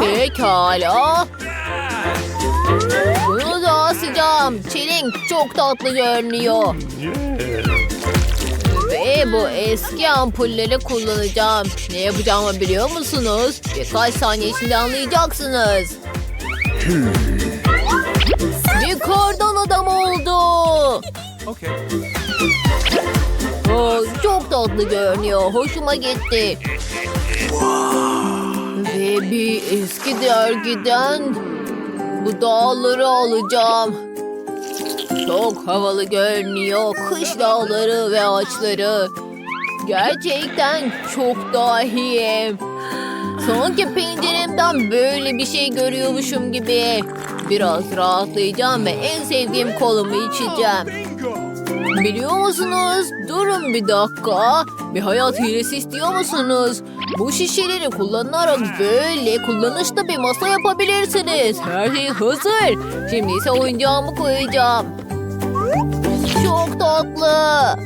Pekala. Bunu da asacağım. Çelenk çok tatlı görünüyor. Ve bu eski ampulleri kullanacağım. Ne yapacağımı biliyor musunuz? Birkaç saniye içinde anlayacaksınız. Bir kardan adam oldu. Okay. Oo, çok tatlı görünüyor. Hoşuma gitti. Bir eski dergiden bu dağları alacağım. Çok havalı görünüyor. Kış dağları ve ağaçları. Gerçekten çok dahiyim. Sanki penceremden böyle bir şey görüyormuşum gibi. Biraz rahatlayacağım ve en sevdiğim kolumu içeceğim. Biliyor musunuz? Durun bir dakika. Bir hayat hilesi istiyor musunuz? Bu şişeleri kullanarak böyle kullanışlı bir masa yapabilirsiniz. Her şey hazır. Şimdi ise oyuncağımı koyacağım. Çok tatlı.